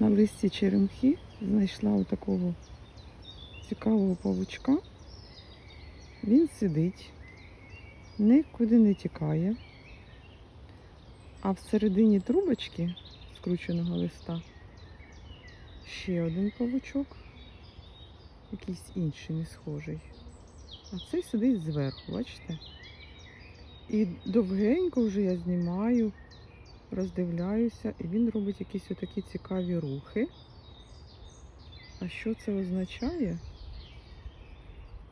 На листі черемхи знайшла отакого цікавого павучка. Він сидить, нікуди не тікає. А всередині трубочки скрученого листа ще один павучок, якийсь інший не схожий. А цей сидить зверху, бачите? І довгенько вже я знімаю, роздивляюся, і він робить якісь отакі цікаві рухи. А що це означає?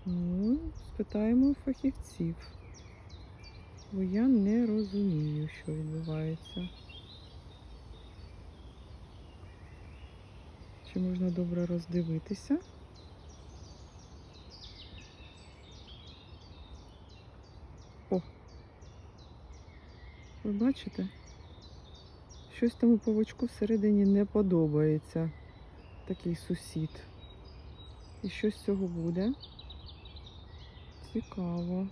Ну, спитаємо фахівців. Бо я не розумію, що відбувається. Чи можна добре роздивитися? О! Ви бачите? Щось тому павучку всередині не подобається. Такий сусід. І що з цього буде? Цікаво.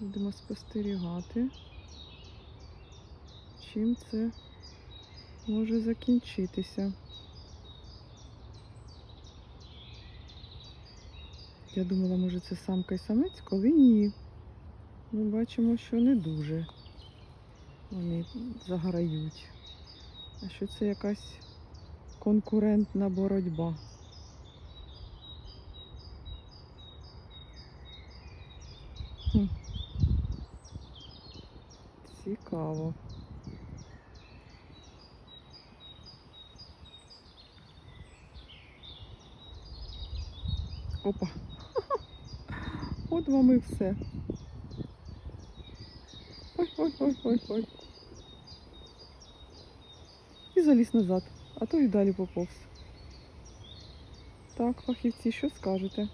Будемо спостерігати, чим це може закінчитися. Я думала, може це самка і самець, коли ні. Ми бачимо, що не дуже вони заграють. А що це якась конкурентна боротьба? Цікаво. Опа. От вам і все. Ой, ой, ой, ой, ой. І заліз назад, а то і далі поповз. Так, фахівці, що скажете?